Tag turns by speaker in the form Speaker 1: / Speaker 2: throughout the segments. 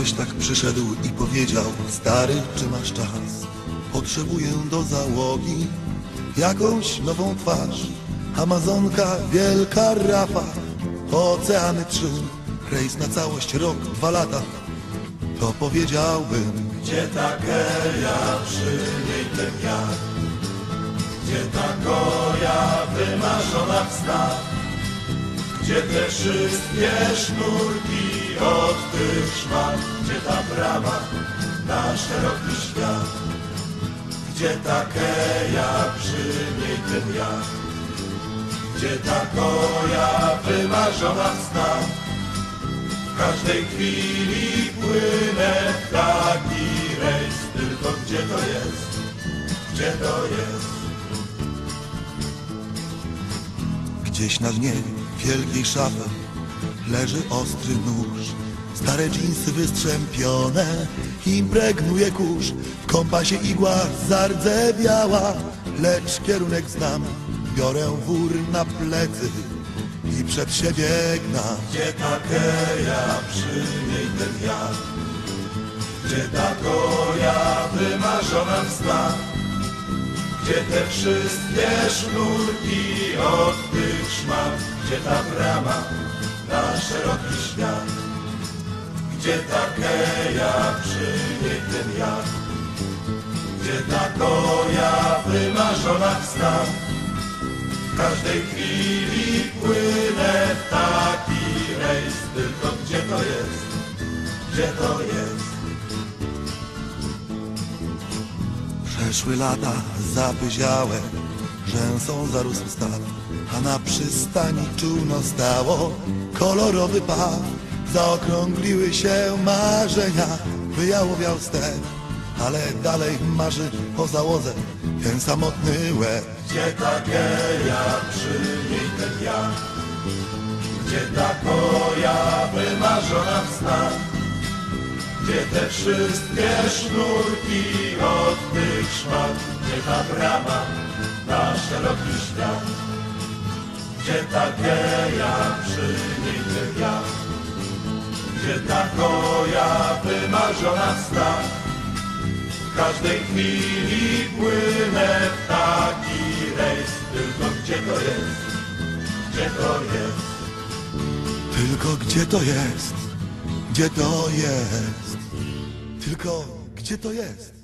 Speaker 1: Ktoś tak przyszedł i powiedział Stary, czy masz czas? Potrzebuję do załogi Jakąś nową twarz Amazonka, wielka rafa Oceany trzy Rejs na całość, rok, dwa lata To powiedziałbym
Speaker 2: Gdzie ta geja przy niej ten wiatr? Gdzie ta koja wymarzona w snach? Gdzie te wszystkie sznurki od tych szmat? Gdzie ta brama na szeroki świat? Gdzie ta geja przy niej ten wiatr? Gdzie ta koja wymarzona snach? W każdej chwili płynę taki rejs, tylko gdzie to jest? Gdzie to jest?
Speaker 1: Gdzieś na dnie wielkiej szafy leży ostry nóż. Stare dżinsy wystrzępione impregnuje kurz. W kompasie igła zardzewiała, lecz kierunek znam. Biorę wór na plecy i przed siebie gnam.
Speaker 2: Gdzie ta geja przy niej ten wiatr? Gdzie ta koja wymarzona w snach? Gdzie te wszystkie sznurki od tych szmat? Gdzie ta brama na szeroki świat? Gdzie ta geja przy niej ten wiatr? Gdzie ta koja wymarzona w? W każdej chwili płynę w taki rejs, tylko gdzie to jest? Gdzie to jest?
Speaker 1: Przeszły lata zapyziałe, rzęsą zarósł staw, a na przystani czółno stało kolorowy paw. Zaokrągliły się marzenia, wyjałowiał step, ale dalej marzy o załodze ten samotny łeb.
Speaker 2: Gdzie ta geja przy niej ten wiatr? Gdzie ta koja wymarzona w snach? Gdzie te wszystkie sznurki od tych szmat? Gdzie ta brama na szeroki świat? Gdzie ta geja przy niej ten wiatr? Gdzie ta koja wymarzona snach? W każdej chwili płynę w taki rejs, tylko gdzie to jest? Gdzie to jest?
Speaker 1: Tylko gdzie to jest? Gdzie to jest? Tylko gdzie to jest?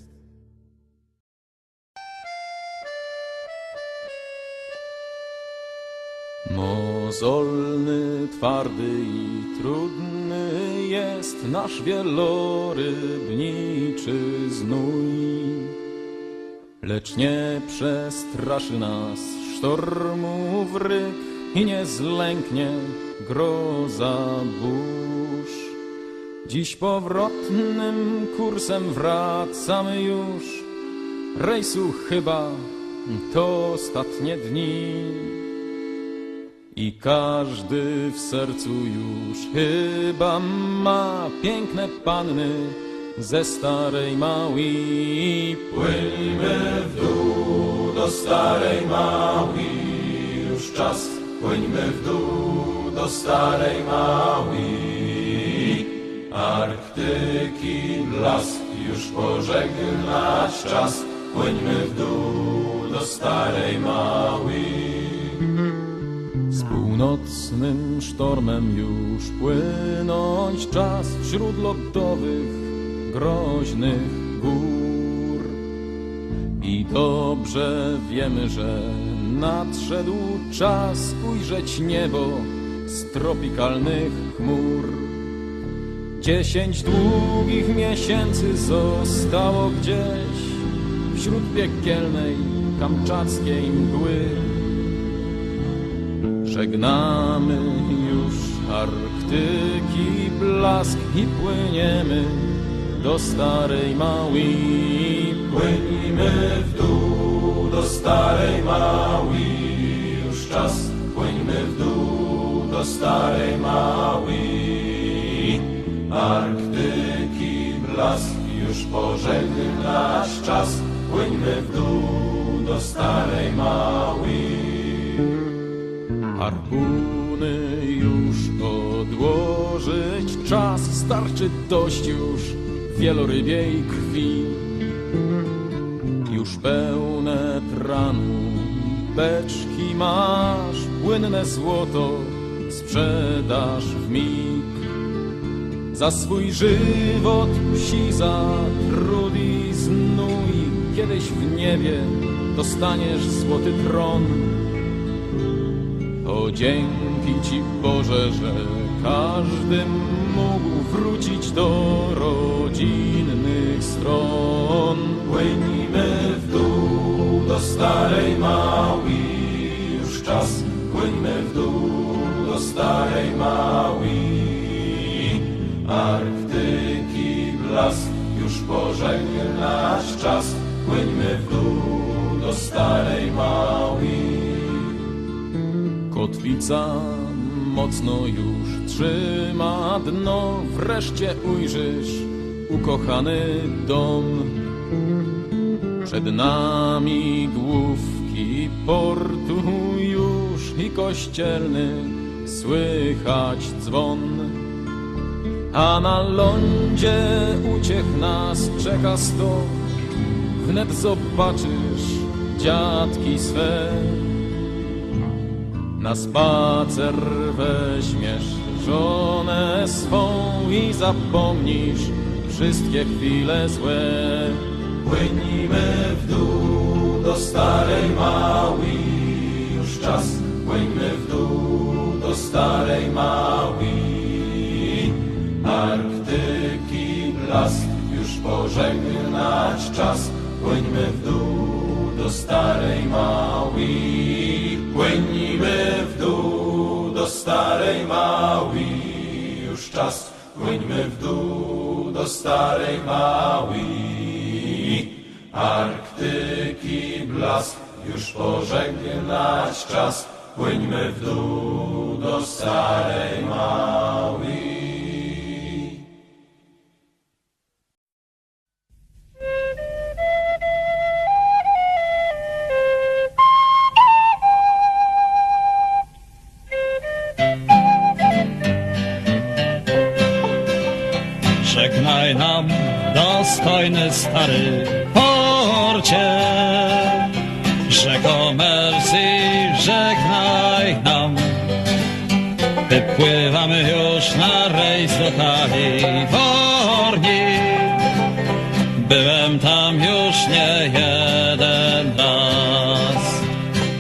Speaker 3: Mozolny, twardy i trudny jest nasz wielorybniczy znój. Lecz nie przestraszy nas sztormów ryk i nie zlęknie groza burz. Dziś powrotnym kursem wracamy już, rejsu chyba to ostatnie dni. I każdy w sercu już chyba ma piękne panny ze starej małej.
Speaker 2: Płyńmy w dół do starej małej, już czas. Płyńmy w dół do starej małej. Arktyki blask już pożegnać czas. Płyńmy w dół do starej małej.
Speaker 3: Północnym sztormem już płynąć czas wśród lodowych, groźnych gór. I dobrze wiemy, że nadszedł czas ujrzeć niebo z tropikalnych chmur. Dziesięć długich miesięcy zostało gdzieś wśród piekielnej kamczackiej mgły. Żegnamy już Arktyki blask i płyniemy do starej małej.
Speaker 2: Płynijmy w dół do starej małej, już czas. Płyńmy w dół do starej małej. Arktyki blask już pożegnać czas. Płyńmy w dół do starej małej.
Speaker 3: Harpuny już odłożyć czas, starczy dość już wielorybiej krwi. Już pełne tranu beczki masz, płynne złoto sprzedasz w mig. Za swój żywot psi za trud i znój Kiedyś w niebie dostaniesz złoty tron Dzięki Ci Boże, że każdy mógł wrócić do rodzinnych stron
Speaker 2: Płynijmy w dół do starej Maui, już czas. Płyńmy w dół do starej Maui. Arktyki blask już pożegnać czas.
Speaker 3: Kotwica mocno już trzyma dno, wreszcie ujrzysz ukochany dom. Przed nami główki portu już i kościelny słychać dzwon. A na lądzie uciech nas czeka sto, wnet zobaczysz dziadki swe. Na spacer weźmiesz żonę swą i zapomnisz wszystkie chwile złe.
Speaker 2: Płynijmy w dół do starej Maui, już czas. Płyńmy w dół do starej Maui. Arktyki blask już pożegnać czas. Płyńmy w dół do starej Maui. Czas. Płyńmy w dół do starej Maui. Arktyki blask już pożegnać czas. Płyńmy w dół do starej Maui.
Speaker 4: Wypływamy już na rejs do Kalifornii. Byłem tam już nie jeden raz.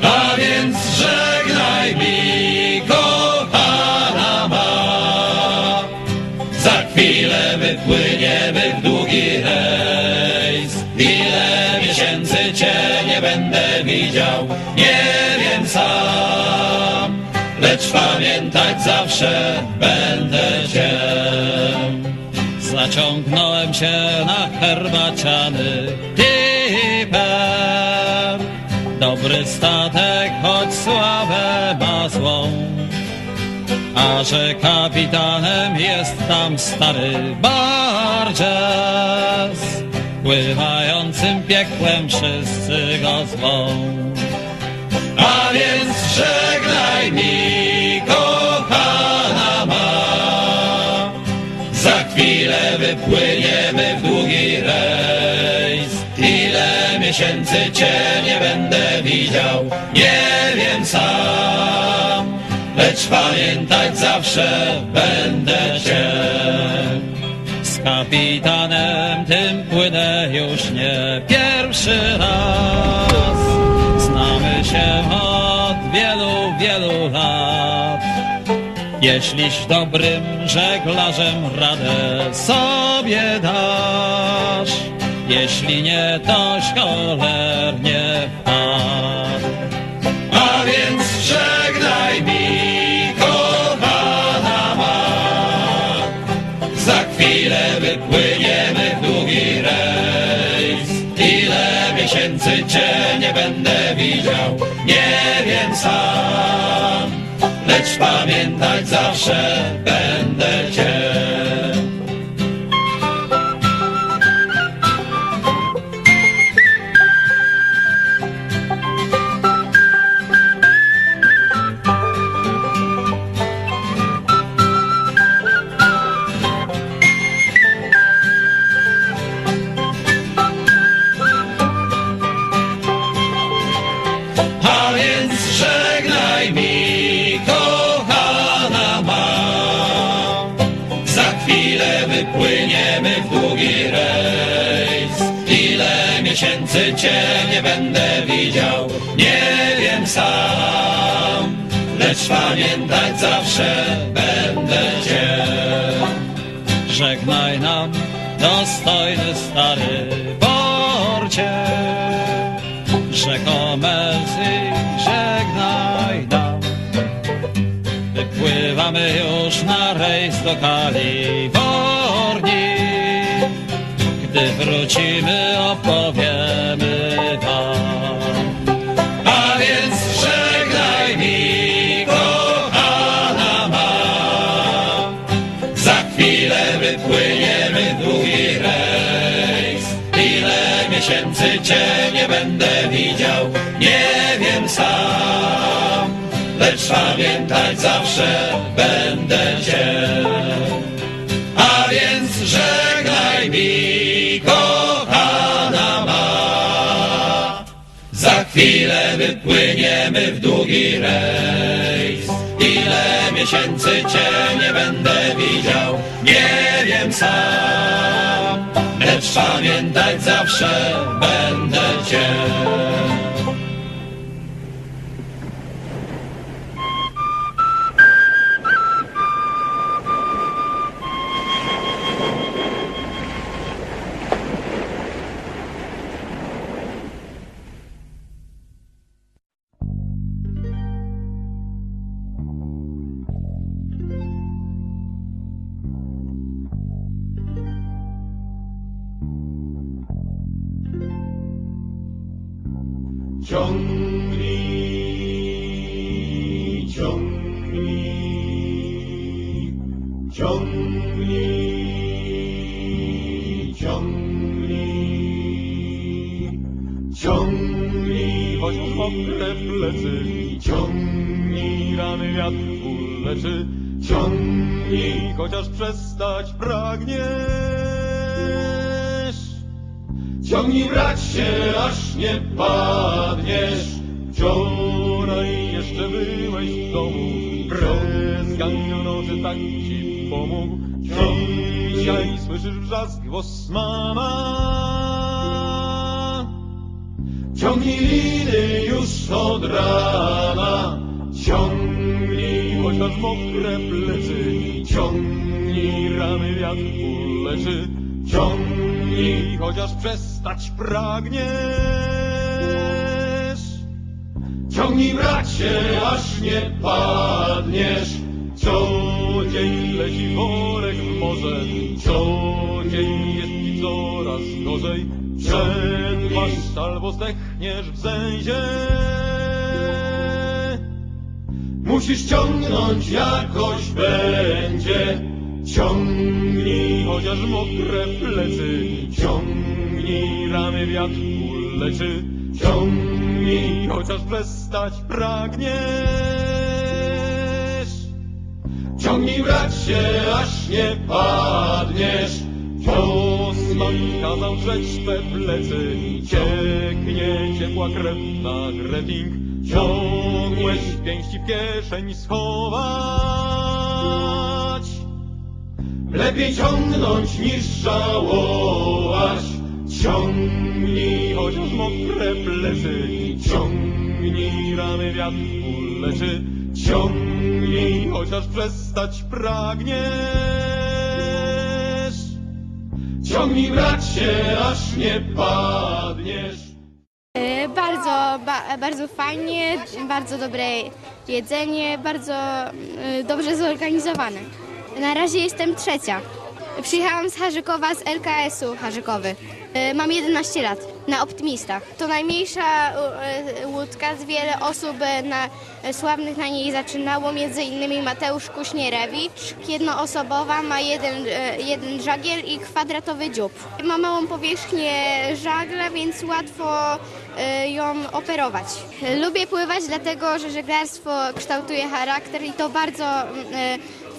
Speaker 4: A więc żegnaj mi, kochana. Za chwilę wypłyniemy w długi rejs. Ile miesięcy cię nie będę widział, pamiętać zawsze będę cię. Zaciągnąłem się na herbaciany tipem. Dobry statek, choć sławę ma złą. A że kapitanem jest tam stary Barges Pływającym piekłem wszyscy go zwą A więc żegnaj mi chwilę wypłyniemy w długi rejs. Ile miesięcy cię nie będę widział? Nie wiem sam. Lecz pamiętać zawsze będę cię. Z kapitanem tym płynę już nie pierwszy raz. Znamy się od wielu, wielu lat Jeśliś dobrym żeglarzem radę sobie dasz Jeśli nie, toś cholernie wpadł A więc żegnaj mi, kochana ma. Za chwilę wypłyniemy w długi rejs. Ile miesięcy cię nie będę widział Nie wiem sam Lecz pamiętać zawsze będę cię miesięcy cię nie będę widział, nie wiem sam, lecz pamiętać zawsze będę cię. Żegnaj nam, dostojny stary porcie, rzekome żegnaj nam. Wypływamy już na rejs do Kalifornii. Gdy wrócimy, opowiemy wam. A więc żegnaj mi, kochana ma. Za chwilę wypłyniemy w długi rejs. Ile miesięcy cię nie będę widział, nie wiem sam. Lecz pamiętać zawsze będę cię. A więc żegnaj mi, kochana ma. Za chwilę wypłyniemy w długi rejs. Ile miesięcy cię nie będę widział, nie wiem sam. Lecz pamiętać zawsze będę cię.
Speaker 1: Ciągnij,
Speaker 3: Choć mokre plecy,
Speaker 1: ciągnij,
Speaker 3: rany wiatr uleczy.
Speaker 1: ciągnij,
Speaker 3: Chociaż przestać pragniesz.
Speaker 1: ciągnij bracie, aż nie padniesz.
Speaker 3: Wczoraj jeszcze byłeś w domu, przez gang nocy tak ci pomógł. Dzisiaj słyszysz wrzask głos mama.
Speaker 1: Ciągnij liny już od rana, ciągnij,
Speaker 3: Chociaż mokre plecy,
Speaker 1: ciągnij,
Speaker 3: rany wiatr uleczy.
Speaker 1: ciągnij,
Speaker 3: Chociaż przestać pragniesz.
Speaker 1: ciągnij bracie, aż nie padniesz.
Speaker 3: Co dzień leci worek w morze, co dzień jest ci coraz gorzej. Przetrwasz albo zdechniesz w zęzie.
Speaker 1: Musisz ciągnąć, jakoś będzie. Ciągnij,
Speaker 3: Chociaż mokre plecy,
Speaker 1: ciągnij,
Speaker 3: rany wiatr uleczy.
Speaker 1: ciągnij,
Speaker 3: Chociaż przestać pragniesz.
Speaker 1: ciągnij bracie, aż nie padniesz.
Speaker 3: Osman kazał drzeć te plecy, cieknie ciepła krew na grewing. Ciągłeś pięści w kieszeń schować.
Speaker 1: Lepiej ciągnąć niż żałować. Ciągnij,
Speaker 3: Chociaż mokre plecy,
Speaker 1: ciągnij,
Speaker 3: rany wiatr uleczy.
Speaker 1: ciągnij,
Speaker 3: Chociaż przestać pragniesz.
Speaker 1: Ciągnij bracie, aż nie padniesz.
Speaker 5: E, Bardzo, ba, bardzo fajnie, bardzo dobre jedzenie, bardzo e, dobrze zorganizowane. Na razie jestem trzecia. Przyjechałam z Harzykowa, z LKS-u Harzykowy. E, Mam 11 lat, na Optymistach. To najmniejsza e, łódka, wiele osób e, na, e, sławnych na niej zaczynało, między innymi Mateusz Kuśnierewicz. Jednoosobowa, ma jeden, jeden żagiel i kwadratowy dziób. Ma małą powierzchnię żagla, więc łatwo ją operować. Lubię pływać, dlatego że żeglarstwo kształtuje charakter i to bardzo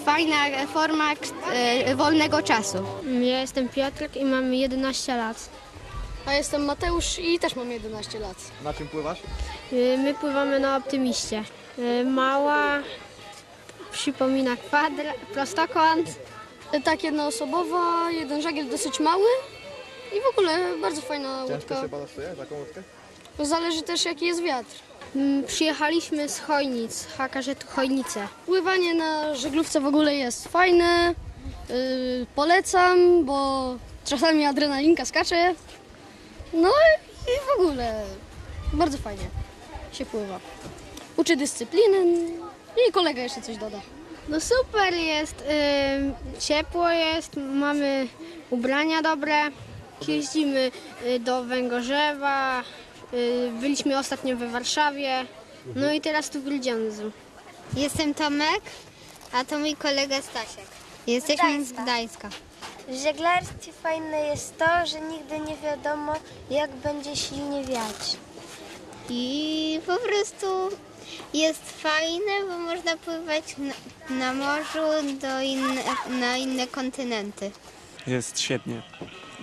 Speaker 5: fajna forma wolnego czasu.
Speaker 6: Ja jestem Piotrek i mam 11 lat.
Speaker 7: A jestem Mateusz i też mam 11 lat.
Speaker 3: Na czym pływasz?
Speaker 6: Y, My pływamy na Optymiście. Y, Mała, przypomina kwadrat, prostokąt.
Speaker 7: Tak jednoosobowa, jeden żagiel dosyć mały I w ogóle bardzo fajna
Speaker 8: Ciężko
Speaker 7: łódka.
Speaker 8: się balastuje taką łódkę?
Speaker 7: Zależy też jaki jest wiatr.
Speaker 6: Mm, Przyjechaliśmy z Chojnic, Hakażetu Chojnice.
Speaker 7: Pływanie na żeglówce w ogóle jest fajne. Yy, polecam, bo czasami adrenalinka skacze. No i w ogóle bardzo fajnie się pływa. Uczy dyscypliny i kolega jeszcze coś doda.
Speaker 6: No super jest, ciepło jest, mamy ubrania dobre. Jeździmy y, do Węgorzewa, y, byliśmy ostatnio we Warszawie, no i teraz tu w Grudziądzu.
Speaker 9: Jestem Tomek, a to mój kolega Stasiek. Jesteśmy z Gdańska.
Speaker 10: W żeglarstwie fajne jest to, że nigdy nie wiadomo, jak będzie silnie wiać.
Speaker 9: I po prostu jest fajne, bo można pływać na, na morzu do inne, na inne kontynenty.
Speaker 11: Jest świetnie.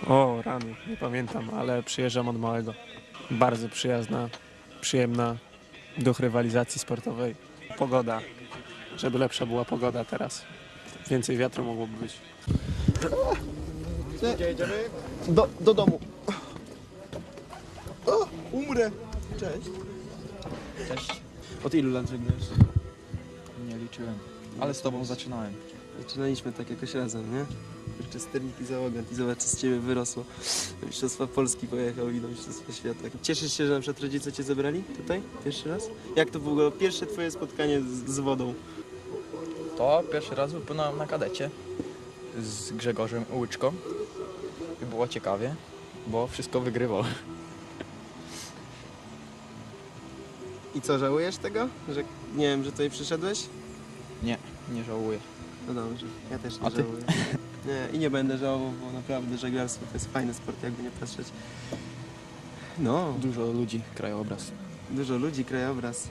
Speaker 11: O, rany, nie pamiętam, ale przyjeżdżam od małego. Bardzo przyjazna, przyjemna, duch rywalizacji sportowej. Pogoda, żeby lepsza była pogoda teraz. Więcej wiatru mogłoby być.
Speaker 8: Gdzie jedziemy? Do, do domu. O, umrę. Cześć.
Speaker 12: Cześć.
Speaker 8: Od ilu lat żegnasz?
Speaker 12: Nie liczyłem. Ale z tobą zaczynałem.
Speaker 8: Zaczynaliśmy tak jakoś razem, nie? Jeszcze sternik i załogant i zobacz, co z ciebie wyrosło. Do Mistrzostwa Polski pojechał i do Mistrzostwa Świata. Cieszysz się, że na przykład rodzice cię zebrali tutaj? Pierwszy raz? Jak to w ogóle pierwsze twoje spotkanie z, z wodą?
Speaker 12: To pierwszy raz wypłynąłem na kadecie z Grzegorzem Łyczką. I było ciekawie, bo wszystko wygrywał.
Speaker 8: I co, żałujesz tego? Że nie wiem, że tutaj przyszedłeś?
Speaker 12: Nie, nie żałuję.
Speaker 8: No dobrze, ja też nie
Speaker 12: A ty?
Speaker 8: żałuję. Nie, i nie będę żałował, bo naprawdę żeglarstwo to jest fajny sport, jakby nie patrzeć. No,
Speaker 12: Dużo ludzi, krajobraz.
Speaker 8: dużo ludzi, krajobraz.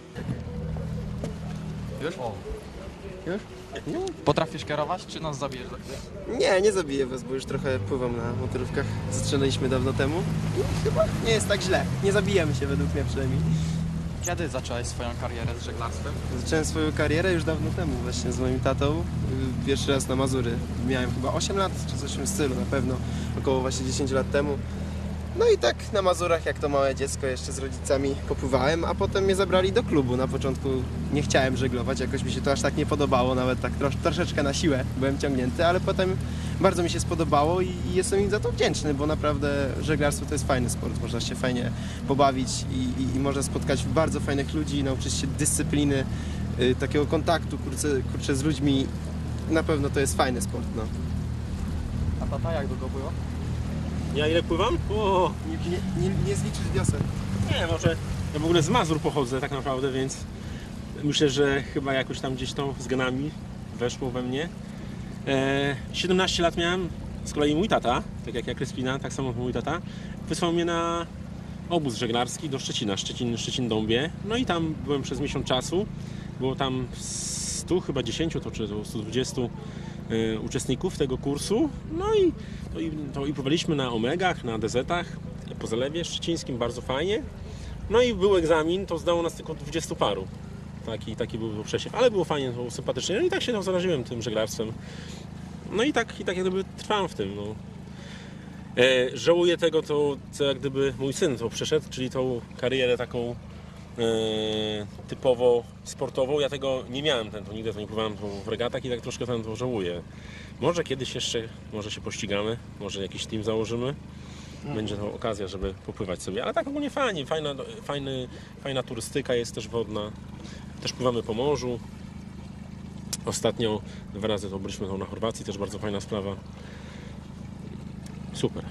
Speaker 12: Już? Już?
Speaker 8: No.
Speaker 12: Potrafisz kierować, czy nas zabijesz?
Speaker 8: Nie, nie zabiję was, bo już trochę pływam na motorówkach. Zaczynaliśmy dawno temu. I chyba nie jest tak źle. Nie zabijemy się według mnie przynajmniej.
Speaker 12: Kiedy zacząłeś swoją karierę z żeglarstwem?
Speaker 8: Zacząłem swoją karierę już dawno temu właśnie z moim tatą. Pierwszy raz na Mazury. Miałem chyba 8 lat, czy coś w tym stylu na pewno. Około właśnie 10 lat temu. No i tak na Mazurach, jak to małe dziecko, jeszcze z rodzicami popływałem, a potem mnie zabrali do klubu. Na początku nie chciałem żeglować, jakoś mi się to aż tak nie podobało, nawet tak trosz, troszeczkę na siłę byłem ciągnięty, ale potem bardzo mi się spodobało i, jestem im za to wdzięczny, bo naprawdę żeglarstwo to jest fajny sport, można się fajnie pobawić i, i, i można spotkać bardzo fajnych ludzi, nauczyć się dyscypliny, y, takiego kontaktu kurczę, kurczę, z ludźmi. Na pewno to jest fajny sport, no.
Speaker 12: A tata jak długo było?
Speaker 13: Ja ile pływam? O,
Speaker 8: Nie, nie, nie, nie zliczysz wiosen.
Speaker 13: nie, może ja w ogóle z Mazur pochodzę tak naprawdę, więc myślę, że chyba jakoś tam gdzieś to z genami weszło we mnie. E, 17 lat miałem, z kolei mój tata, tak jak ja Kryspina, tak samo mój tata, wysłał mnie na obóz żeglarski do Szczecina, Szczecin, Szczecin-Dąbie. No i tam byłem przez miesiąc czasu. Było tam 100, chyba 10 to czy to 120 y, uczestników tego kursu. No i, to i, to i na omegach, na dezetach po zalewie szczecińskim, bardzo fajnie. No i był egzamin, to zdało nas tylko 20 paru. Taki, taki był przesiew, ale było fajnie, było sympatycznie. No i tak się tam zaraziłem tym żeglarstwem. No i tak, i tak jak gdyby trwam w tym. No. E, żałuję tego, to, co jak gdyby mój syn to przeszedł, czyli tą karierę taką typowo sportową. Ja tego nie miałem, ten, to nigdy to nie pływałem w regatach i tak troszkę ten to żałuję. Może kiedyś jeszcze, może się pościgamy, może jakiś team założymy. Będzie to okazja, żeby popływać sobie. Ale tak ogólnie fajnie, fajna, fajny, fajna turystyka jest też wodna. Też pływamy po morzu. Ostatnio dwa razy to byliśmy tą na Chorwacji, też bardzo fajna sprawa. Super.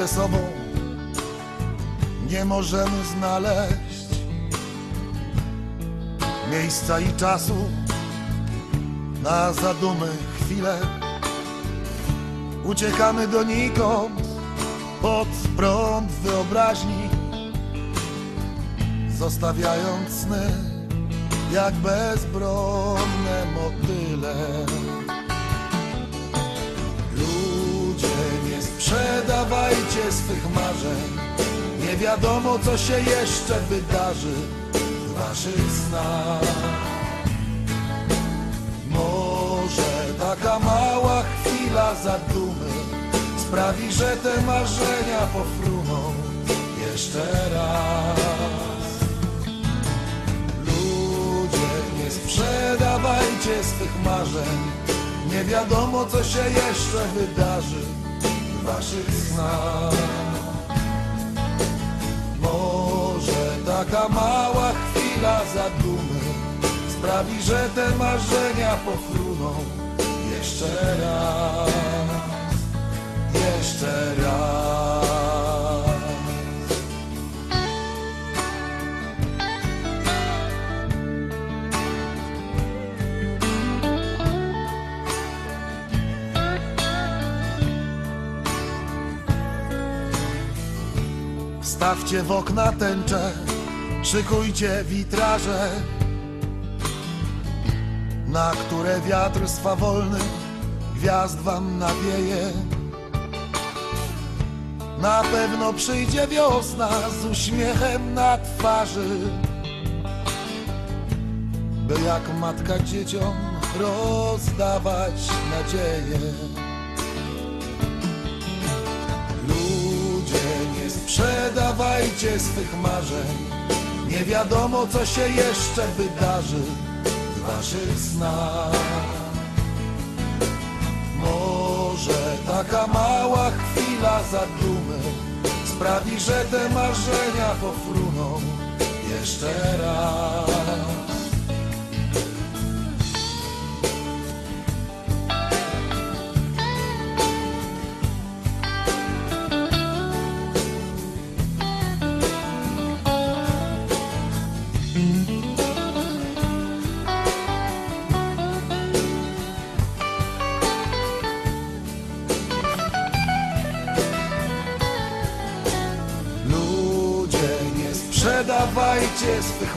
Speaker 2: Ze sobą nie możemy znaleźć miejsca i czasu, na zadumy chwilę. Uciekamy donikąd pod prąd wyobraźni, zostawiając sny jak bezbronne motyle. Sprzedawajcie swych marzeń, nie wiadomo co się jeszcze wydarzy w waszych snach. Może taka mała chwila zadumy sprawi, że te marzenia pofruną jeszcze raz. Ludzie, nie sprzedawajcie swych marzeń, nie wiadomo co się jeszcze wydarzy w waszych snach. Może taka mała chwila zadumy sprawi, że te marzenia pofruną jeszcze raz, Stawcie w okna tęcze, szykujcie witraże, na które wiatr swawolny gwiazd wam nawieje. Na pewno przyjdzie wiosna z uśmiechem na twarzy, by jak matka dzieciom rozdawać nadzieję. Sprzedawajcie swych marzeń, nie wiadomo co się jeszcze wydarzy w waszych snach. Może taka mała chwila zadumy sprawi, że te marzenia pofruną jeszcze raz.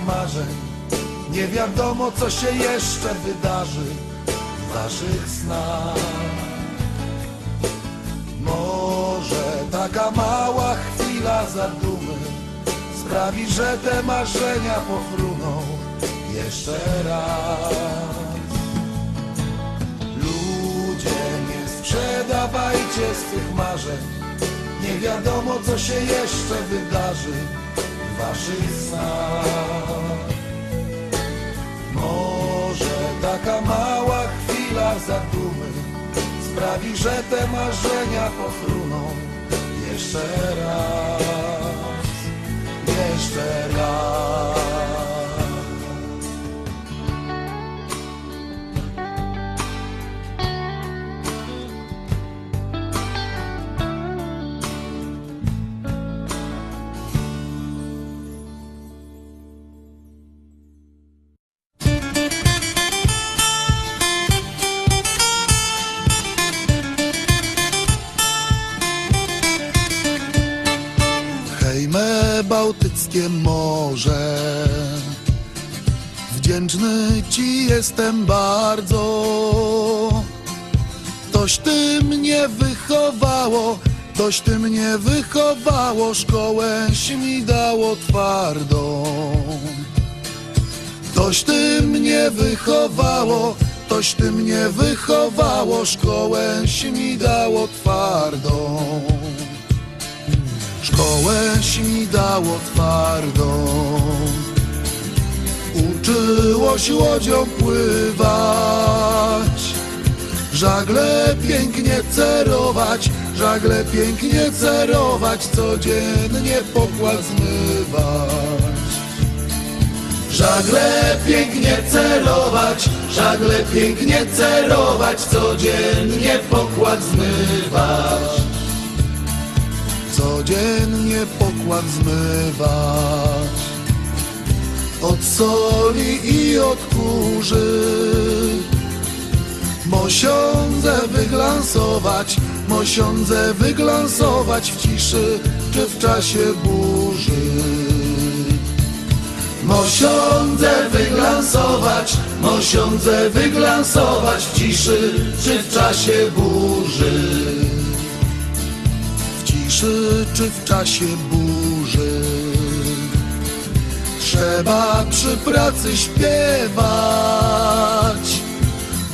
Speaker 2: Marzeń. Nie wiadomo, co się jeszcze wydarzy w waszych snach. Może taka mała chwila zadumy sprawi, że te marzenia pofruną jeszcze raz. Ludzie, nie sprzedawajcie swych marzeń. Nie wiadomo, co się jeszcze wydarzy w waszych snach. Może taka mała chwila zadumy sprawi, że te marzenia pofruną jeszcze raz, jeszcze raz. Bałtyckie morze, wdzięczny ci jestem bardzo. Toś ty mnie wychowało, toś ty mnie wychowało, szkołęś mi dało twardą. Toś ty mnie wychowało, toś ty mnie wychowało, szkołęś mi dało twardą. Szkołęś mi dało twardą. Uczyłoś łodzią pływać. Żagle pięknie cerować Żagle pięknie cerować Codziennie pokład zmywać. Żagle pięknie cerować Żagle pięknie cerować Codziennie pokład zmywać codziennie pokład zmywać od soli i od kurzy Mosiądze wyglansować, mosiądze wyglansować w ciszy czy w czasie burzy. Mosiądze wyglansować, mosiądze wyglansować w ciszy czy w czasie burzy. Ciszy czy w czasie burzy. Trzeba przy pracy śpiewać,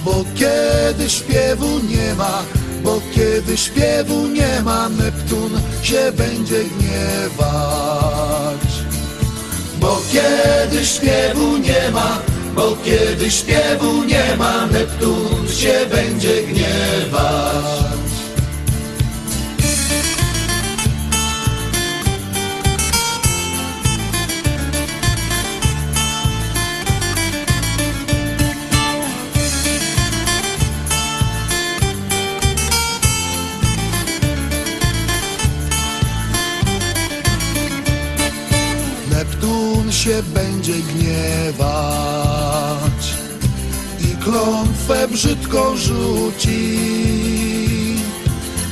Speaker 2: bo kiedy śpiewu nie ma, bo kiedy śpiewu nie ma, Neptun się będzie gniewać. Bo kiedy śpiewu nie ma, bo kiedy śpiewu nie ma, Neptun się będzie gniewać. Się będzie gniewać i klątwę brzydką rzuci.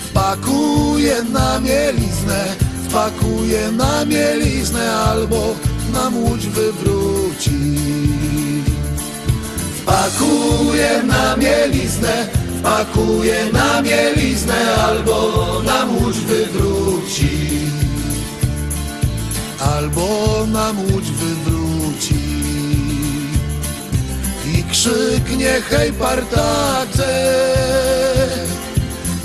Speaker 2: Wpakuje na mieliznę, wpakuje na mieliznę albo na łódź wywróci. Wpakuje na mieliznę, wpakuje na mieliznę albo na łódź wywróci albo nam łódź wywróci i krzyknie hej partacze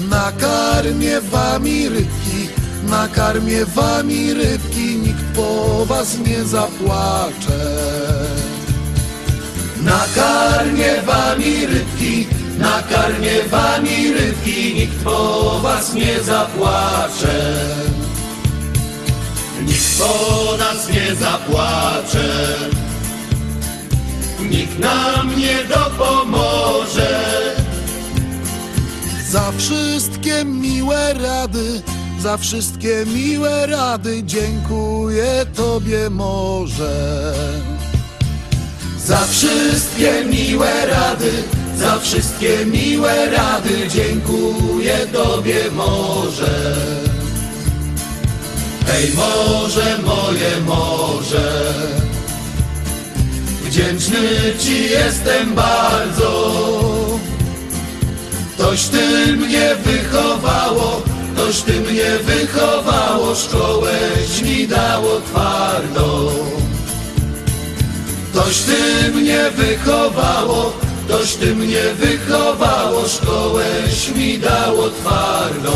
Speaker 2: nakarmię wami rybki nakarmię wami rybki nikt po was nie zapłacze. Nakarmię wami rybki nakarmię wami rybki nikt po was nie zapłacze Nikt po nas nie zapłacze, nikt nam nie dopomoże. Za wszystkie miłe rady, za wszystkie miłe rady dziękuję Tobie może. Za wszystkie miłe rady, za wszystkie miłe rady dziękuję Tobie może. Hej morze, moje morze. Wdzięczny Ci jestem bardzo. Toś Ty mnie wychowało Toś Ty mnie wychowało Szkołeś mi dało twardo. Toś Ty mnie wychowało Toś Ty mnie wychowało Szkołeś mi dało twardą